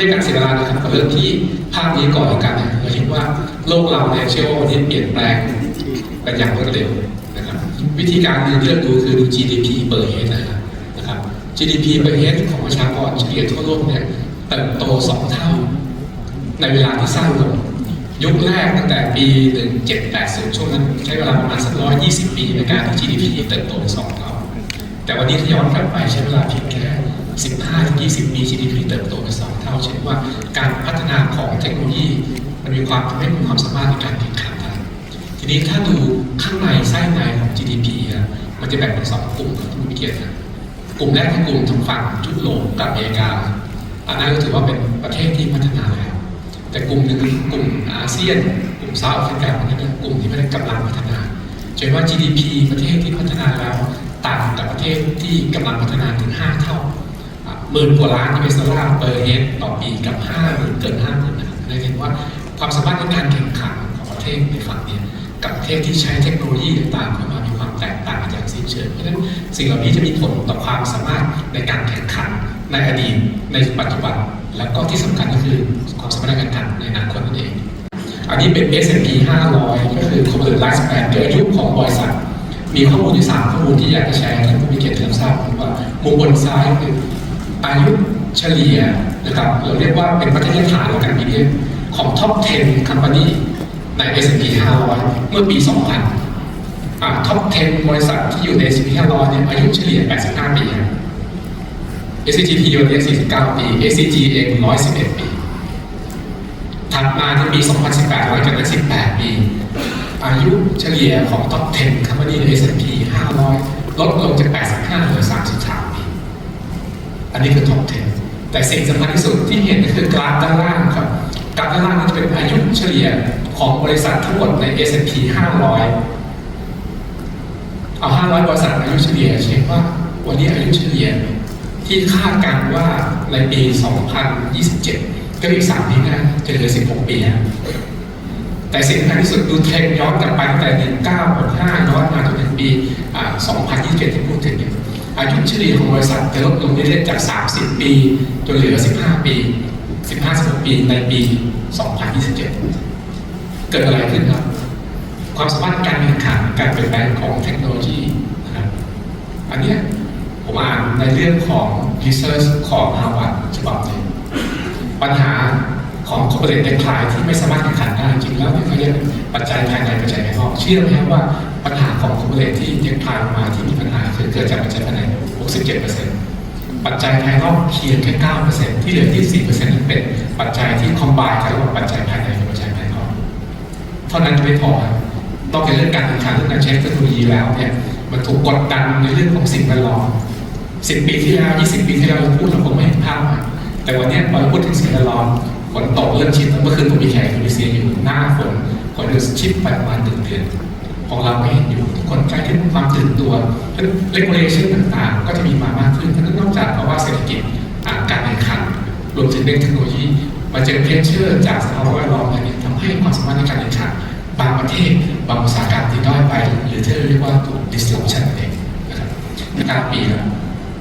ในการเสียเวลานะครับก็เริ่มที่ภาพนี้ก่อนแล้วกันเราคิดว่าโลกเราเนี่ยเชื่อว่าวันนี้เปลี่ยนแปลงไปอย่างรวดเร็วนะครับวิธีการหนึ่งที่เราดูคือดู GDP per head นะครับนะครับ GDP per head ของประชากรเฉลี่ยทั่วโลกเนี่ยเติบโตสองเท่า ในเวลาที่สั้นลงยุคแรกตั้งแต่ปี 1780 ช่วงนั้นใช้เวลาประมาณสัก120ปีในการที่ GDP เติบโตสองเท่า แต่วันนี้ถ้าย้อนกลับไปใช้เวลาเพียงแค่ 15-20 ปี GDP เติบโตไปสองเท่า เช่นว่าการพัฒนาของเทคโนโลยีมันมีความทำให้มีความสามารถในการแข่งขันได้ทีนี้ถ้าดูข้างในไส้ในของ GDP อะมันจะแบ่งเป็นสองกลุ่มครับที่มีเกียรติกลุ่มแรกคือกลุ่มทางฝั่งยุโรปกับอเมริกาอันนั้นก็ถือว่าเป็นประเทศที่พัฒนาแล้ว แต่กลุ่มหนึ่งกลุ่มอาเซียน กลุ่มเซาท์แอฟริกาอันนี้เป็นกลุ่มที่ไม่ได้กำลังพัฒนาเช่นว่า GDP ประเทศที่พัฒนาแล้วต่างกับประเทศที่กำลังพัฒนาถึง 5 เท่า หมื่นกว่าล้านที่เป็นดอลาร์เปอร์เฮดต่อปีกับ5หมื่นเกิน5หมื่นนะครับได้เห็นว่าความสามารถในการแข่งขันของประเทศในฝั่งเนี้กับประเทศที่ใช้เทคโนโลยีต่างๆเข้ามามีความแตกต่างอย่างสิ้นเชิงเพราะฉะนั้นสิ่งเหล่านี้จะมีผลต่อความสามารถในการแข่งขันในอดีตในปัจจุบัน แล้วก็ที่สำคัญก็คือความสามารถในการแข่งขันในอนาคตนั่นเอง อันนี้เป็น S&P 500 ก็คือ Corporate Lifespan คืออายุของบริษัท มีข้อมูลที่สามข้อมูลที่อยากจะแชร์ให้ผู้มีเกียรติรับทราบว่ามุมบนซ้ายคือ อายุเฉลี่ยนะครับเราเรียกว่าเป็นประเทศฐานแล้วกันทีนี้ของ Top 10 Company ใน S&P 500 เมื่อปี 2000อ่า Top 10 บริษัทที่อยู่ใน S&P 500เนี่ยอายุเฉลี่ย 85 ปีครับ SCGP วันนี้49 ปี SCG เอง 111 ปี ถัดมาในปี 2018หลังจากนั้น18 ปี อายุเฉลี่ยของ Top 10 Company ใน S&P 500 ลดลงจาก 85เหลือ33 นนี้คือ Top 10 แต่สิ่งสำคัญที่สุดที่เห็นก็คือกราฟด้านล่างครับ กราฟด้านล่างนี่จะเป็นอายุเฉลี่ยของบริษัททั้งหมดใน S&P 500 เอา 500 บริษัทอายุเฉลี่ยเช็คว่าวันนี้อายุเฉลี่ยที่คาดการว่าในปี 2027 ก็อีก3ปีหน้าจะเหลือ 16 ปีแล้วแต่สิ่งสำคัญที่สุดดูเทรนย้อนกลับไปตั้งแต่ 1965 ย้อนมาจนถึงปี 2027 ที่พูดถึงเนี่ย อายุเฉลี่ยของบริษัทจะลดลงเรื่อยๆจาก 30 ปีจนเหลือ 15 ปี 15-16 ปีในปี 2027 เกิดอะไรขึ้นครับ ความสามารถการแข่งขันการเปลี่ยนแปลงของเทคโนโลยีนะครับอันนี้ผมอ่านในเรื่องของ research ของ Harvard ฉบับหนึงปัญหาของ corporate decline ที่ไม่สามารถแข่งขันได้จริงแล้วนี่เขาเรียกปัจจัยภายในปัจจัยภายนอกเชื่อไหมครับว่า ปัญหาของ corporate ที่ decline มาที่มีปัญหาคือเกิดจากปัจจัยภายใน 67%ปัจจัยภายนอกเพียงแค่ 9%ที่เหลือ 24%นั้นเป็นปัจจัยที่ combine กันระหว่างปัจจัยภายในกับปัจจัยภายนอก เท่านั้นไม่พอครับนอกจากเรื่องการแข่งขันเรื่องการใช้เทคโนโลยีแล้วเนี่ยมันถูกกดดันในเรื่องของสิ่งแวดล้อมสิบปีที่แล้วยี่สิบปีที่แล้วเราพูดเราคงไม่เห็นภาพแต่วันนี้พอเราพูดถึงสิ่งแวดล้อมฝนตกเรื่องชิปเมื่อคืนผมมีแขกอินโดนีเซียอยู่หน้าฝนฝนเดือชิปไปประมาณหนึ่งเดือน ของเราไม่เห็นอยู่ทุกคนใกล้ถึงความตื่นตัวเพราะเลกูเลชันต่างๆ ก็จะมีมามากขึ้นนั้นนอกจากภาวะเศรษฐกิจการแข่งขัน รวมถึงเรื่องเทคโนโลยี มาเจอเพรสเชอร์จากสภาวะแวดล้อมอะไรเนี่ยทำให้ความสามารถในการแข่งขันบางประเทศบางอุตสาหกรรมที่ด้อยไป หรือที่เรียกว่าถูก disruption นั่นเองนะครับห้าปีแล้ว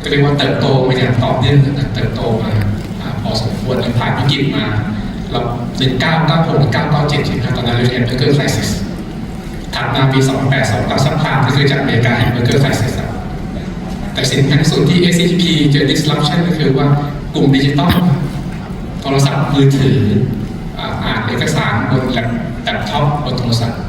ก็เรียกว่าเติบโตมาอย่างต่อเนื่องนะเติบโตมาพอสมควรผ่านวิกฤตมาเราหนึ่งเก้าเก้าหกเก้าเก้าเจ็ดใช่ไหมตอนนั้นเราเรียนเบอร์เกอร์ไครซิส ถัดมาปีสองแปดสองเก้าสัมพันธ์ก็คือจากอเมริกาเห็นเบอร์เกอร์ไครซิสแต่สิ่งสำคัญที่สุดที่ SCP เจอ disruption ก็คือว่ากลุ่มดิจิตอลโทรศัพท์มือถืออ่านเอกสารบนแล็ปท็อปบนโทรศัพท์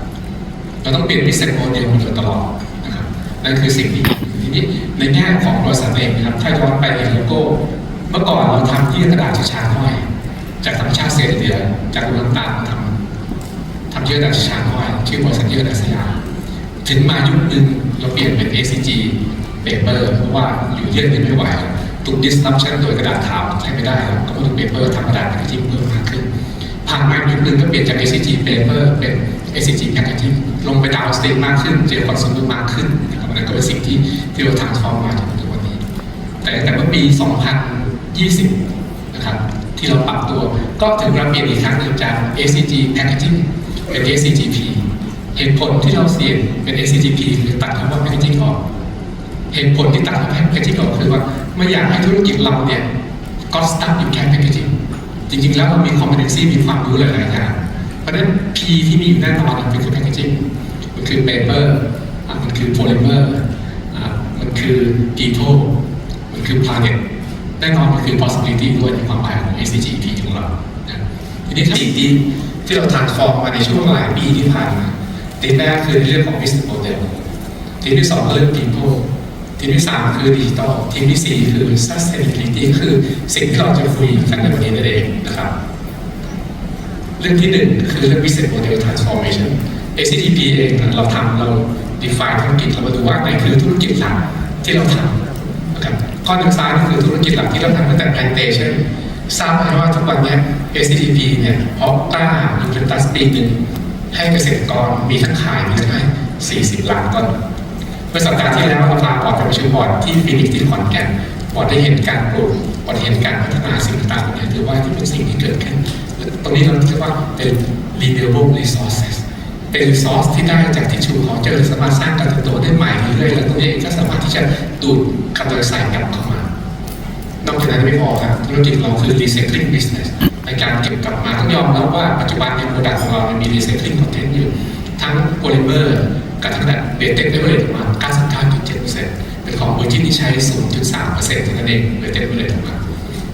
เราต้องเปลี่ยน business model มาโดยตลอดนะครับนั่นคือสิ่งที่ทีนี้ในแง่ของบริษัทเองนะครับถ้าย้อนไปในโลโก้เมื่อก่อนเราทำที่กระดาษชาๆห้อย จากธรรมชาติเศษเหลือจากลูกน้ำตาลทำทำ เยื่อะดาษชาๆห้อยชื่อบริษัทเยื่อะดาษสยามถึงมายุคหนึ่งเราเปลี่ยนเป็น ACG paper เพราะว่าอยู่เยื่อเงินไม่ไหวถูก disruption โดยกระดาษขาวใช้ไม่ได้แล้วก็มาดู paper ทำกระดาษแพคเกจิ้งเพิ่มมากขึ้นผ่านมายุคหนึ่งก็เปลี่ยนจาก ACG paper เป็น ACG packaging ลงไปดาวน์สเตทมากขึ้นเจอคอนซูมมากขึ้นนะครับนั่นก็เป็นสิ่งที่ที่เราทางทอมมาจนถึงวันนี้ แต่แต่เมื่อปี 2020 นะครับที่เราปรับตัวก็ถึงเราเปลี่ยนอีกครั้งหนึ่งจาก ACG packaging เป็น ACGP เหตุผลที่เราเปลี่ยนเป็น ACGP คือตัดคำว่า packaging ออก เหตุผลที่ตัดคำว่า packaging ออกคือว่าไม่อยากให้ธุรกิจเราเนี่ยก็สตาร์ทอยู่แค่ packaging จริง ๆ แล้วเรามี competency มีความรู้หลายๆอย่างเพราะฉะนั้น P ที่มีอยู่แน่นอนมันคือ packaging มันคือ paper อะมันคือ polymer อะมันคือ people มันคือ planet แน่นอนมันคือ possibility ด้วยในความหมายของ SDGP ของเราทีนี้สิ่งที่ ที่เรา transform มาในช่วงหลายปีที่ผ่านมาทีแรกคือในเรื่องของ business model ทีที่สองเรื่อง people ทีที่สามคือดิจิตอลทีที่สี่คือ sustainability คือสิ่งที่เราจะคุยกันในวันนี้นั่นเองนะครับ เรื่องที่หนึ่งคือเรื่อง business model transformation ACTP เองนะเราทำเรา define ธุรกิจเรามาดูว่าไหนคือธุรกิจหลักที่เราทำนะครับข้อหนึ่งซ้ายนี่คือธุรกิจหลักที่เราทำตั้งแต่ plantation ทราบไหมว่าทุกวันนี้ ย ACTP เนี่ยเพาะกล้ายูเรตัสปีหนึ่งให้เกษตรกรมีทั้งขายมีทั้งให้40 ล้านต้นเมื่อสัปดาห์ที่แล้วเราพาบอร์ดไปประชุมบอร์ดที่ฟินิกซ์ที่ขอนแก่นบอร์ดได้เห็นการปลูกบอร์ดเห็นการพัฒนาสิ่งต่างๆเนี่ยถือว่าที่เป็นสิ่งที่เกิดขึ้น ตรงนี้เราเรียกว่าเป็น renewable resources เป็น resource ที่ได้จากทิชชูของเจอสามารถสร้างการเติบโตได้ใหม่เรื่อยๆแล้วตรงนี้เองก็สามารถที่จะดูดคาร์บอนไดออกไซด์กลับเข้ามานอกจากนั้นไม่พอครับธุรกิจเราคือ recycling business ในการเก็บกลับมาต้องยอมรับว่าปัจจุบันในโปรดักต์ของเรามันมี recycling content อยู่ ทั้งโพลิเมอร์กับทั้งแบบเบเต็กเอเวอเรประมาณ99.7%เป็นของเวอร์จินที่ใช้ 0.3%เท่านั้นเองเบเต็กเอเวอเรออกมา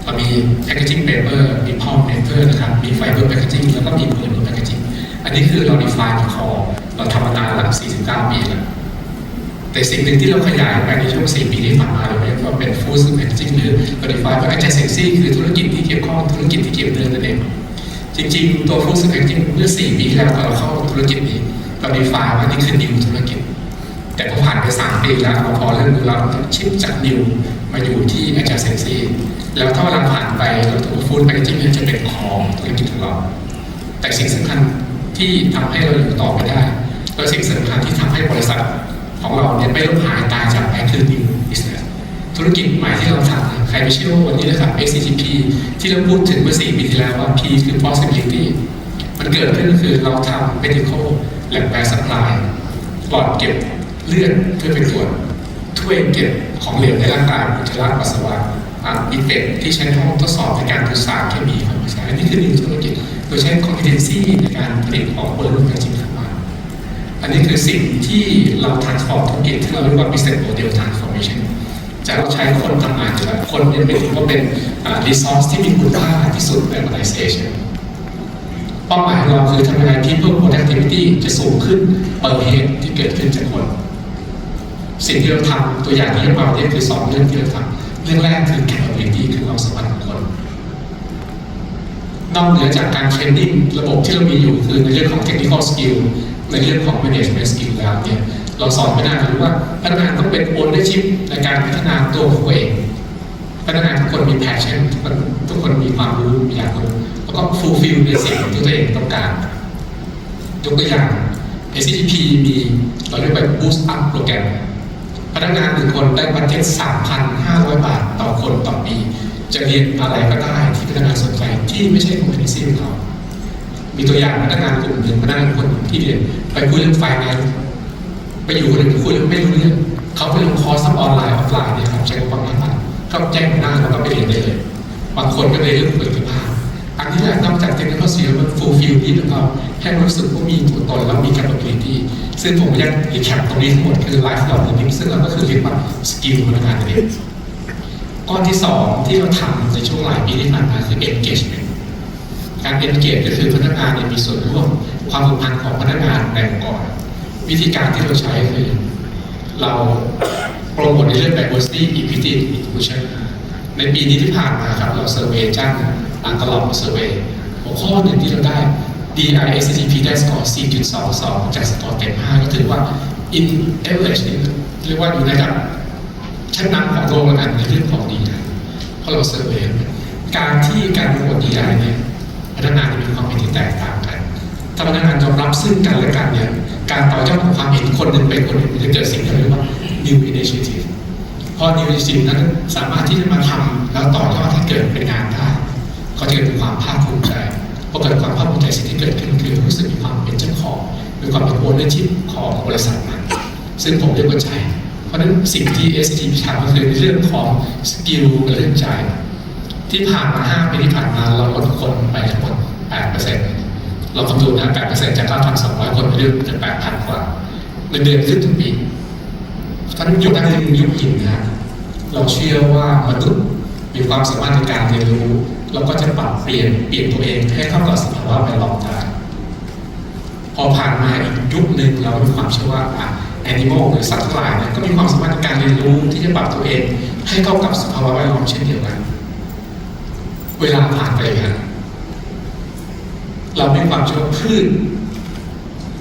เรามี packaging paper มี pulp paper นะครับ มี fiber packaging แล้วก็มี polymer packaging อันนี้คือเรา define คอเราทำมานานหลัง49 ปีแล้ว แต่สิ่งหนึ่งที่เราขยายไปในช่วง 4 ปีที่ผ่านมาเราเรียกว่าเป็น food packaging หรือ modify ว่า adjacency คือธุรกิจที่เกี่ยวข้องธุรกิจที่เกี่ยวเนื่องนั่นเองจริงๆ ตัว food packaging เมื่อ 4 ปีที่แล้วตอนเราเข้าธุรกิจนี้เรา define ว่านี่คือ new ธุรกิจ แต่พอผ่านไป 3 ปีแล้วเราพอเริ่มรู้แล้วชิปจาก new มาอยู่ที่ adjacency แล้วถ้าเวลาผ่านไปเราตัว food packaging เนี่จะเป็นของธุรกิจของเรา แต่สิ่งสำคัญที่ทำให้เราอยู่ต่อไปได้และสิ่งสำคัญที่ทำ ของเราเนี่ยไม่ล้มหายตายจากไปคือ new business ธุรกิจใหม่ที่เราทำเนี่ยใครไม่เชื่อว่าวันนี้นะครับ SCGP ที่เราพูดถึงเมื่อ4ปีที่แล้วว่า P คือ possibility มันเกิดขึ้นก็คือเราทำ medical lab b a supply ปลอดเก็บเลือดเพื่อไปตรวจถ้วยเก็บของเหลวในร่างกายอุจจาระปัสสาวะอ่ามีเป็ดที่ใช้ในห้องทดสอบในการตรวจสารเคมีเข้ามาใช้อันนี้คือหนึ่งธุรกิจโดยใช้ competency ในการผลิตของบริษัทจริง อันนี้คือสิ่งที่เรา transform ธุรกิจที่เราเรียกว่า business model transformation จะเราใช้คนทำงานอยู่แล้วคนเนี่ยเป็นถือว่าเป็นอ่า resource ที่มีคุณค่าที่สุดใน organization เป้าหมายของเราคือทำยังไง people productivity จะสูงขึ้น per head ที่เกิดขึ้นจากคน สิ่งที่เราทำตัวอย่างที่ยกมาเนี่ยคือสองเรื่องที่เราทำเรื่องแรกคือ capability คือความสามารถของคนนอกเหนือจากการเทรนนิ่งระบบที่เรามีอยู่คือในเรื่องของ technical skill ในเรื่องของ management skill แล้วเนี่ยเราสอนพนักงานรู้ว่าพนักงานต้องเป็น ownership ในการพัฒนาตัวของตัวเองพนักงานทุกคนมี passion ทุกคนทุกคนมีความรู้มีอยากรู้แล้วก็ fulfill ในสิ่งที่ตัวเองต้องการยกตัวอย่าง SCP มีเราเรียกว่า boost up โปรแกรมพนักงานหนึ่งคนได้บัตเจ็ต3,500 บาทต่อคนต่อปี จะเรียนอะไรก็ได้ที่พนักงานสนใจที่ไม่ใช่ competency ของเขา มีตัวอย่างพนักงานกลุ่มหนึ่งพนักงานคนที่เรียนไปคุยเรื่องไฟแนนซ์ไปอยู่คนหนึ่งคุยเรื่องไม่รู้เรื่องเขาไปลงคอร์สออนไลน์ออฟไลน์เนี่ยครับใช้ความสามารถก็แจ้งหน้าแล้วก็ไปเรียนได้เลยบางคนก็เรียนเรื่องผลิตภัณฑ์อันนี้แหละนอกจาก technical skill มัน fulfill ที่ของเราให้รู้สึกว่ามีตัวตนแล้วมี capability ซึ่งผมอยาก recap ตรงนี้ทั้งหมดคือ life learning ซึ่งเราก็คือเรียกว่า skill พนักงานนั่นเองก้อนที่สองที่เราทำในช่วงหลายปีที่ผ่านมาคือ engagement การ engage ก็คือพนักงานมีส่วนร่วมความผูกพันของพนักงานในองค์กรวิธีการที่เราใช้คือ เราโปรโมทในเรื่อง diversity equity inclusion ในปีนี้ที่ผ่านมาครับเราเซอร์เวย์จ้างอังกลอบเซอร์เวย์หัวข้อหนึ่งที่เราได้ DISCP ได้สกอร์ 4.22 จากสกอร์เต็ม 5 ก็ถือว่า in average นี่เรียกว่าอยู่ในระดับชั้นนำของโลกแล้วกันในเรื่องของ DI เพราะเราเซอร์เวย์การที่การประกวด DI เนี่ย พนักงานจะมีความเห็นที่แตกต่างกัน ถ้าพนักงานยอมรับซึ่งกันและกันเนี่ยการต่อยอดของความเห็นคนหนึ่งไปคนหนึ่งจะเกิดสิ่งที่เรียกว่า new initiative พอ new initiative นั้นสามารถที่จะมาทำแล้วต่อยอดให้เกิดเป็นงานได้ก็จะเกิดความภาคภูมิใจพอเกิดความภาคภูมิใจสิ่งที่เกิดขึ้นคือรู้สึกมีความเป็นเจ้าของมีความเป็น ownership ของบริษัทนั้นซึ่งผมเรียกว่าใจ เพราะนั้นสิ่งที่ ST พิชาก็คือในเรื่องของสกิลกับเรื่องใจ ที่ผ่านมา 5 ปีที่ผ่านมาเราลดคนเราคำนวณนะ8%จาก 9,200 คนเรื่องจะ8,000 กว่าเงินเดือนขึ้นทุกปีท่านยุคนั้นเป็นยุคหินนะเราเชื่อว่ามนุษย์มีความสามารถในการเรียนรู้แล้วก็จะปรับเปลี่ยนเปลี่ยนตัวเองให้เข้ากับสภาวะแวดล้อมได้พอผ่านมาอีกยุคหนึ่งเรามีความเชื่อว่าแอนิมอลหรือสัตว์ทั้งหลายเนี่ยก็มีความสามารถในการเรียนรู้ที่จะปรับตัวเอง ให้เข้ากับสภาวะแวดล้อมเช่นเดียวกัน เวลาผ่านไปครับเรามีความเชื่อว่าพืช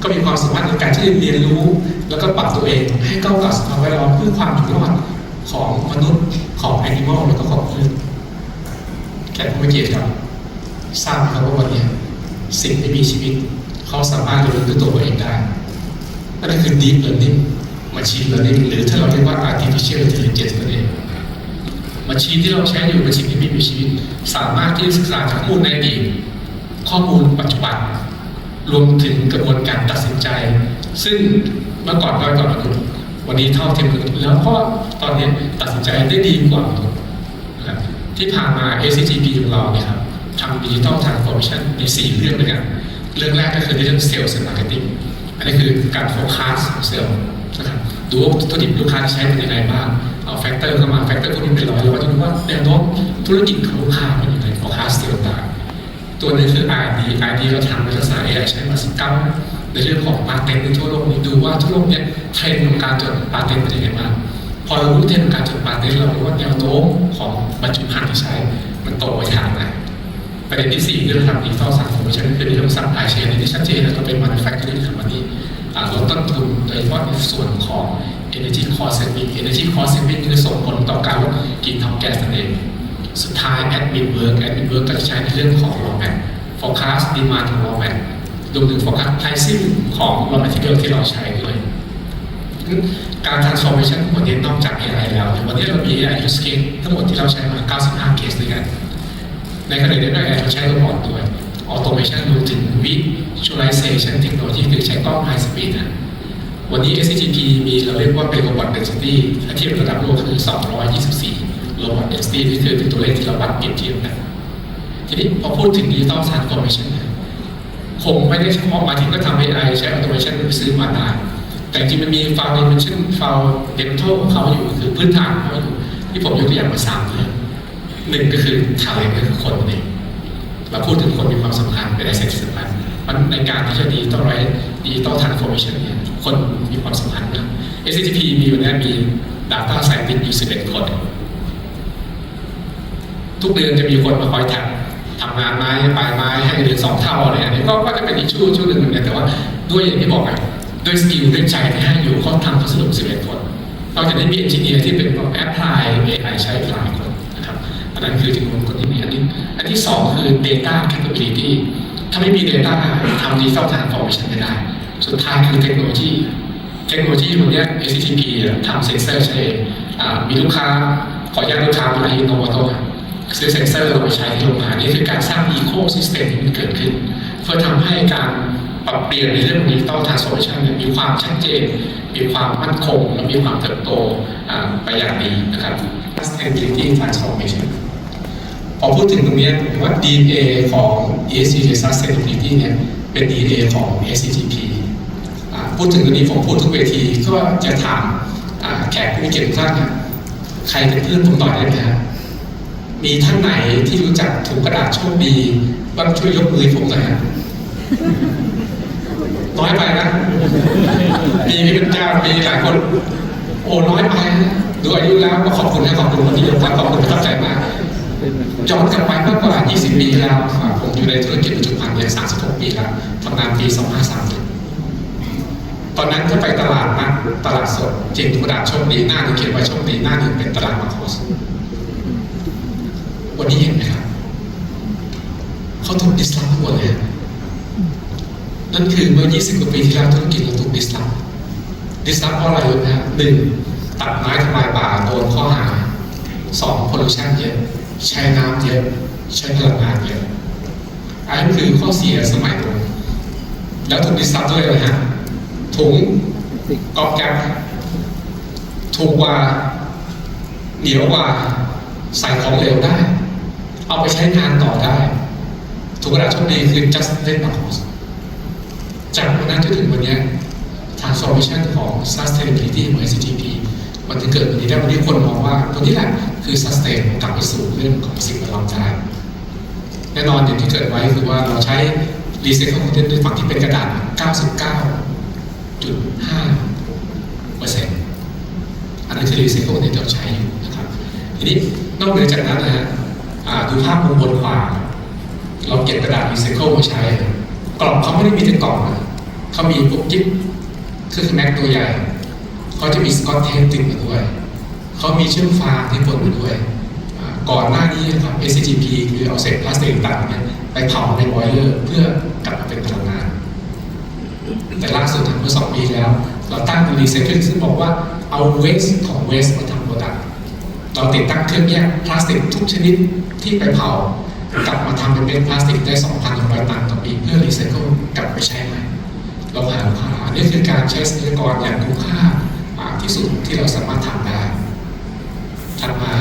ก็มีความสามารถในการที่จะเรียนรู้ แล้วก็ปรับตัวเองให้เข้ากับสภาวะแวดล้อมเพื่อความอยู่รอดของมนุษย์ของแอนิมอลแล้วก็ของพืชแขกผู้มีเกียรติครับทราบครับว่าวันนี้สิ่งที่มีชีวิต เขาสามารถเรียนรู้ตัวเองได้นั่นคือ deep learning machine learning หรือถ้าเราเรียกว่า artificial intelligence นั่นเอง มัชชีที่เราใช้อยู่เป็นสิ่งที่ไม่มีชีวิต สามารถที่ศึกษาข้อมูลในอดีตข้อมูลปัจจุบัน รวมถึงกระบวนการตัดสินใจ ซึ่งเมื่อก่อนด้อยกว่ามนุษย์วันนี้เท่าเทียมมนุษย์แล้วก็ตอนนี้ตัดสินใจได้ดีกว่ามนุษย์ที่ผ่านมา ACGP ของเราเนี่ยครับทำดิจิทัลทานส์ฟอร์มชันในสี่เรื่องด้วยกัน เรื่องแรกก็คือเรื่องเซลล์และมาร์เก็ตติ้งอันนี้คือการโฟกัสของเซลล์นะครับดูว่าวัตถุดิบลูกค้าใช้เป็นยังไงบ้าง เอาแฟกเตอร์เข้ามาแฟกเตอร์พวกนี้เป็นร้อยเราก็จะดูว่าแนวโน้มธุรกิจของลูกค้าเป็นยังไงโฟกัสเซลล์ต่างตัวนึงคือ RD RD เราทำในลักษณะ AI ใช้มาสเก้าในเรื่องของปาเต็นในทั่วโลกนี้ดูว่าทั่วโลกเนี่ยเทรนด์ของการจดปาเต็นเป็นยังไงบ้างพอเรารู้เทรนด์การจดปาเต็นเรารู้ว่าแนวโน้มของบรรจุภัณฑ์ที่ใช้มันโตไปทางไหนประเด็นที่สี่เรื่องทำดิจิทัลสังคมใช่ไหมคือเรื่องซัพพลายเชนที่ชัดเจนแล้วเราเป็น manufacturing company อ่าลดต้นทุนโดยเฉพาะในส่วนของ energy cost saving energy cost saving คือส่งผลต่อการลดกินทางแก๊สนั่นเอง สุดท้าย admin work admin work ก็จะใช้ในเรื่องของ raw mat forecast demand ของ raw mat รวมถึง forecast pricing ของ raw material ที่เราใช้ด้วยการ transformation ทั้งหมดนี้นอกจาก AI แล้ววันนี้เรามี AI use case ทั้งหมดที่เราใช้มา 95 case ด้วยกัน ในขณะเดียวกันเราใช้โรบอทด้วย automation รวมถึง visualization เทคโนโลยีคือใช้กล้อง high speed นะ วันนี้ SCGP มีเราเรียกว่าเป็น robot density ถ้เทียบระดับโลกคือ 224 robot density นี่คือเป็นตัวเลขที่เราวัดเปรียบเทียบกันทีนี้พอพูดถึง digital transformation เนี่ยคงไม่ได้เฉพาะมาถึงก็ทำ AI ใช้ automation ไปซื้อมาได้แต่จริงมันมี foundation fundamental ของเขาอยู่คือพื้นฐานของเขาอยู่ที่ผมยกตัวอย่างมาสามเรื่องหนึ่งก็คือ talent ก็คือคนนั่นเองเราพูดถึงคนมีความสำคัญเป็น asset สำคัญมันในการที่จะดีต้องไรดีต้อง transformation เนี่ย คนมีความสำคัญมาก SCP มีวันนี้มี data scientist อยู่11 คน ทุกเดือนจะมีคนมาคอยทำทำงานไม้ปลายไม้ให้เดือนสองเท่าอะไรอย่างนี้ก็ก็จะเป็นอีกช่วงช่วงหนึ่งเหมือนกันแต่ว่าด้วยอย่างที่บอกไงด้วยสกิลด้วยใจที่ให้อยู่เขาทำเขาสนุก11คนนอกจากนี้มีเอนจิเนียร์ที่เป็นแอปพลาย AI ใช้หลายคนนะครับอันนั้นคือจำนวนคนที่มีอันนี้อันที่สองคือ data capability ถ้าไม่มี data ทำ digital transformation ไม่ได้ สุดท้ายคือเทคโนโลยี เทคโนโลยีวันเนี้ย ACTP ทำเซ็นเซอร์ใช้มีลูกค้าขออนุญาตลูกค้ามาที่โนวาโต้ซื้อเซ็นเซอร์เราไปใช้ที่โรงงานนี่คือการสร้างอีโคซิสเต็มที่มันเกิดขึ้น เพื่อทำให้การปรับเปลี่ยนในเรื่องดิจิตอลทานส์โอมชันมีความชัดเจน มีความมั่นคง และมีความเติบโตไปอย่างดีนะครับ sustainability transformation พอพูดถึงตรงนี้ว่า DNA ของ ESG sustainability เนี่ยเป็น DNA ของ SCTP อ่า พูดถึงตรงนี้ผมพูดทุกเวทีก็จะถามแขกผู้มีเกียรติท่านใครเป็นเพื่อนผมต่อยได้ไหมฮะมีท่านไหนที่รู้จักถุงกระดาษโชคดีบ้างช่วยยกมือผมหน่อยฮะน้อยไปนะมีพี่เป็นเจ้ามีหลายคน โอ้น้อยไปนะดูอายุแล้วก็ขอบคุณนะขอบคุณคนที่ยกมือขอบคุณประทับใจมากย้อนกลับไปมากกว่า 20 ปีแล้วผมอยู่ในธุรกิจบรรจุภัณฑ์เนี่ย36 ปีแล้วทำงานปี 2531 ตอนนั้นถ้าไปตลาดนะตลาดสดจริงกระดาษโชคดีหน้าหนึ่งเขียนไว้โชคดีหน้าหนึ่งเป็นตลาดมาโคสวันนี้เห็นไหมครับเขาถูกดิสลอฟทั้งหมดเลยนั่นคือเมื่อ 20 กว่าปีที่แล้วธุรกิจเราถูกดิสลอฟดิสลอฟเพราะอะไรรู้ไหมครับหนึ่งตัดไม้ทำลายป่าโดนข้อหาสองพลูชันเยอะใช้น้ำเยอะใช้พลังงานเยอะอันนี้คือข้อเสียสมัยนั้นแล้วถูกดิสลอฟด้วยอะไรฮะ ถุงกอบแก๊ปถูกกว่าเหนียวกว่าใส่ของเหลวได้ เอาไปใช้งานต่อได้ถุงกระดาษโชคดีคือ just let the cost จากวันนั้นจนถึงวันนี้ย transformation ของ sustainability ของ SCGP มันจะเกิดวันนี้ได้วันนี้คนมองว่าตัวนี้แหละคือ sustain กลับไปสู่เรื่องของสิ่งแวดล้อมได้แน่นอนอย่างที่เกิดไว้คือว่าเราใช้ recycle content ในฝั่งที่เป็นกระดาษ 99 99.5เปอร์เซ็นต์อันนั้นคือ recycle content ที่เราใช้อยู่นะครับทีนี้นอกเหนือจากนั้นนะฮะดูภาพมุมบนขวา เราเก็บกระดาษ recycle มาใช้ กล่องเขาไม่ได้มีแต่กล่องนะเขามีพวกจิ๊บเครื่องแม็กตัวใหญ่เขาจะมีสกอตเทปติดมาด้วยเขามีเชื่อมฟางที่ปนมาด้วย ก่อนหน้านี้นะครับ SCGP คือเอาเศษพลาสติกต่างๆเนี่ยไปเผาในบอยเลอร์เพื่อกลับมาเป็นพลัง แต่ล่าสุดเมื่อสองปีแล้ว เราตั้งเป็นรีไซเคิลซึ่งบอกว่าเอาเวสของเวสมาทำโปรดักต์เราติดตั้งเครื่องแยกพลาสติกทุกชนิดที่ไปเผากลับมาทำเป็นเป็นพลาสติกได้ 2,100 ตันต่อปีเพื่อรีไซเคิลกลับไปใช้ใหม่เราหาลูกค้านี่คือการใช้ทรัพยากรอย่างคุ้มค่ามากที่สุดที่เราสามารถทำได้ถัดมา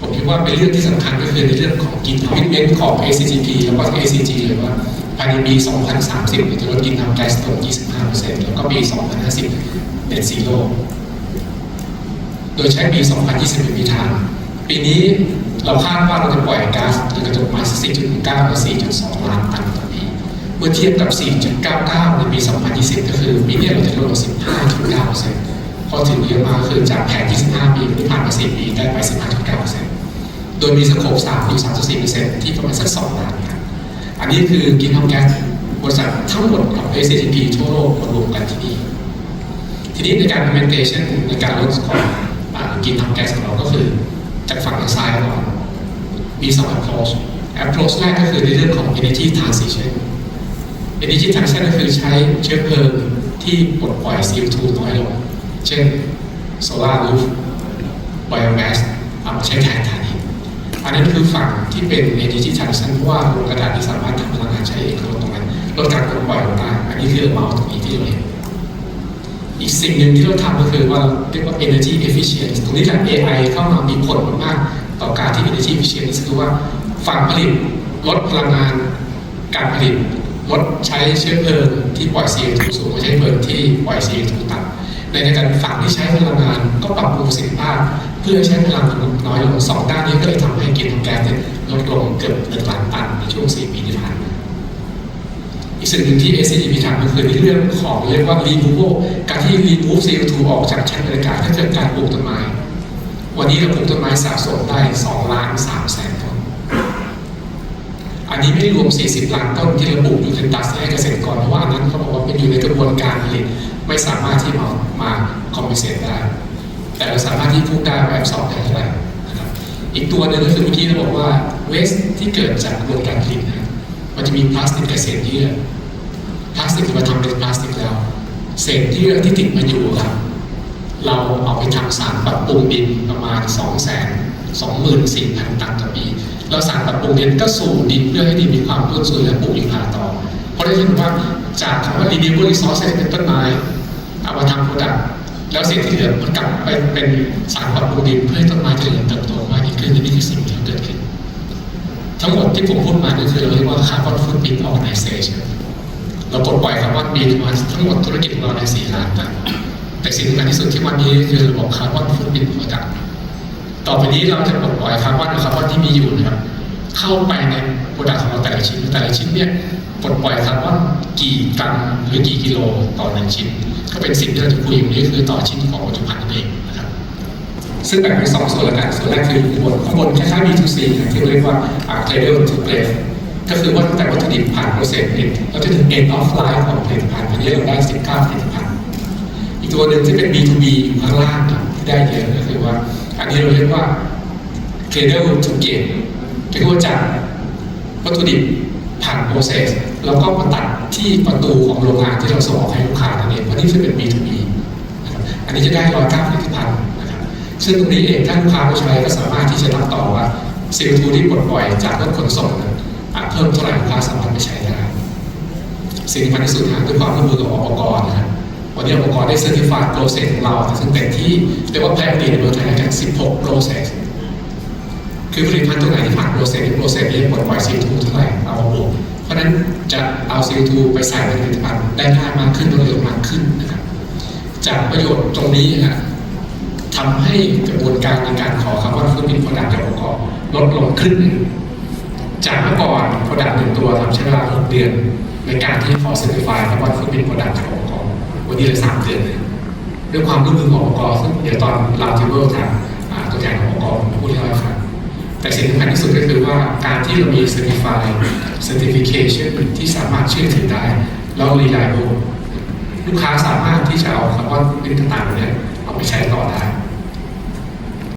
ผมคิดว่าเป็นเรื่องที่สำคัญก็คือในเรื่องของกินวิทเมนของ ACGP แล้วก็ ACG เลยว่า ภายในปี 2030เนี่ยจะลดกินทำแก๊สลง25%แล้วก็ปี 2050เป็นซีโร่โดยใช้ปี 2020 เป็นปีทาง ปีนี้เราคาดว่าเราจะปล่อยก๊าซเรือนกระจกมา4.9หรือ4.2 ล้านตันต่อปี เมื่อเทียบกับ 4.99 ในปี 2020 ก็คือปีนี้เราจะลดลง15.9%พอถึงเยอะมากคือจากแผน 25 ปีที่ผ่านมา 4 ปีได้ไป 15.9%โดยมีสโคป3อยู่ 34%ที่ประมาณสัก 2 ล้าน อันนี้คือกินทำแก๊สบริษัททั้งหมดของ ACP ทั่วโลกมารวมกันที่นี่ทีนี้ในการ implementation ในการลดของกินทำแก๊สของเราก็คือจากฝั่งทางซ้ายก่อนมีสอง approach approach แรกก็คือในเรื่องของ energy transition energy transition ก็คือใช้เชื้อเพลิงที่ปลดปล่อย CO2 น้อยลง เช่น solar roof biomass เอามาใช้แทนถ่าน อันนั้นคือฝั่งที่เป็น energy transition เพราะว่าโรงกระดาษที่สามารถทำพลังงานใช้เองลดตรงนั้นลดการปลดปล่อยลงได้อันนี้คือ amount ตรงนี้ที่เราเห็นอีกสิ่งหนึ่งที่เราทำก็คือว่าเรียกว่า energy efficiency ตรงนี้แหละ AI เข้ามามีผลมากต่อการที่ energy efficiency คือว่าฝั่งผลิตลดพลังงานการผลิตลดใช้เชื้อเพลิงที่ปล่อย CO2 สูงมาใช้เพลิงที่ปล่อย CO2 ต่ำในการฝั่งที่ใช้พลังงานก็ปรับปรุงประสิทธิภา เพื่อใช้พลังงานน้อยลงสองด้านนี้ก็เลยทำให้กินของแก๊สเนี่ยลดลงเกือบหนึ่งล้านตันในช่วง 4 ปีที่ผ่านมาอีกสิ่งหนึ่งที่ SCGP ทำก็คือในเรื่องของเรียกว่า removal การที่ remove CO2 ออกจากชั้นบรรยากาศถ้าเกิดการปลูกต้นไม้ วันนี้เราปลูกต้นไม้สะสมได้2ล้าน3แสนต้นอันนี้ไม่รวม 40 ล้านต้นที่เราปลูกยูเคตัสให้เกษตรกรเพราะว่าอันนั้นเขาบอกว่าเป็นอยู่ในกระบวนการผลิตไม่สามารถที่มามาคอมเพนเซตได้ แต่เราสามารถที่พูดได้ว่าแอบสอบได้เท่าไหร่นะครับอีกตัวหนึ่งก็คือเมื่อกี้เราบอกว่าเวสที่เกิดจากกระบวนการผลิตนะมันจะมีพลาสติกกับเศษเยื่อพลาสติกที่มาทำเป็นพลาสติกแล้ว เศษเยื่อที่ติดมาอยู่ครับ เราเอาไปทำสารปรับปรุงดินประมาณ 2 2 4 0 0 0 ตันต่อปีแล้วสารปรับปรุงดินก็สู่ดินเพื่อให้ดินมีความร่วนซุยและปลูกอินทราต่อ เพราะได้ยินว่าจากคำว่า renewable resource เป็นต้นไม้เอามาทำโปรดักต์ แล้วสิ่งที่เหลือมันกลับไปเป็นสารปรับปรุงดินเพื่อให้ต้นไม้เจริญเติบโตมากยิ่งขึ้นนี่คือสิ่งที่เกิดขึ้น ทั้งหมดที่ผมพูดมานี่คือเราเรียกว่า carbon footprint organization เราปลดปล่อยคาร์บอนบีมาทั้งหมดธุรกิจของเราในสี่ล้านตันแต่สิ่งสำคัญที่สุดที่วันนี้คือระบบคาร์บอนฟุตบินโปรดักต์ต่อไปนี้เราจะปลดปล่อยคาร์บอนคาร์บอนที่มีอยู่นะครับเข้าไปในโปรดักต์ของเราแต่ละชิ้นแต่ละชิ้นเนี่ยปลดปล่อยคาร์บอนกี่กรัมหรือกี่กิโลต่อหนึ่งชิ้น ก็เป็นสิ่งที่เราจะคุยอยู่นี้คือต่อชิ้นของวัตถุพันธุ์นั่นเองนะครับซึ่งแบ่งเป็นสองส่วนละกันส่วนแรกคือข้างบนข้างบนคล้ายๆ B2C นะที่เรียกว่า cradle to grave ก็คือว่าตั้งแต่วัตถุดิบผ่านโปรเซสผลิตเราจะถึง end of life ของผลิตภัณฑ์อันนี้เราได้19ผลิตภัณฑ์อีกตัวหนึ่งที่เป็น B2B อยู่ข้างล่างที่ได้เยอะก็คือว่า อันนี้เราเรียกว่า cradle to gate ก็คือว่าจากวัตถุดิบผ่านโปรเซสแล้วก็มาตัดที่ประตูของโรงงานที่เราส่งออกให้ลูกค้าันนี้จะเป็น B2B นะครับอันนี้จะได้ร้อยเก้าผลิตภัณฑ์นะครับซึ่งตรงนี้เองถ้าลูกค้าผู้ใช้ก็สามารถที่จะรับต่อว่า CO2 ที่ปลดปล่อยจากรถขนส่งนั้นอะเพิ่มเท่าไหร่ลูกค้าสามารถไปใช้ได้สิ่งสำคัญที่สุดนะด้วยความร่วมมือกับอปกรณ์นะครับวันนี้องค์กรได้เซอร์ติฟายโปรเซสของเรา ซึ่งเป็นที่เรียกว่าแพร่ดีในเมืองไทยกัน 16 โปรเซส คือผลิตภัณฑ์ตัวไหนที่ผ่านโปรเซสโปรเซสนี้ปลดปล่อย CO2 เท่าไหร่ เอามาบวก เพราะนั้นจะเอา CO2 ไปใส่ในผลิตภัณฑ์ได้ง่ายมากขึ้นรวดเร็วมากขึ้นนะครับ จากประโยชน์ตรงนี้นะทำให้กระบวนการในการขอคำว่าฟุตบินโปรดักต์จากองค์กรลดลงครึ่งนึงจากเมื่อก่อนโปรดักต์หนึ่งตัวทำใช้เวลาหกเดือน ในการที่ขอเซอร์ติฟายคำว่าฟุตบินโปรดักต์จากองค์กรวันนี้เลือสามเดือนเลยด้วยความร่วมมือขององค์กรซึ่งเดี๋ยวตอนเราทิเบิลทางตัวแทนขององค์กรพูดให้เราฟัง แต่สิ่งสำคัญที่สุดก็คือว่าการที่เรามี Certify Certification ที่สามารถเชื่อถือได้ แล้ว reliable ลูกค้าสามารถที่จะเอาคำว่าเป็นต่างๆเนี่ยเอาไปใช้ต่อได้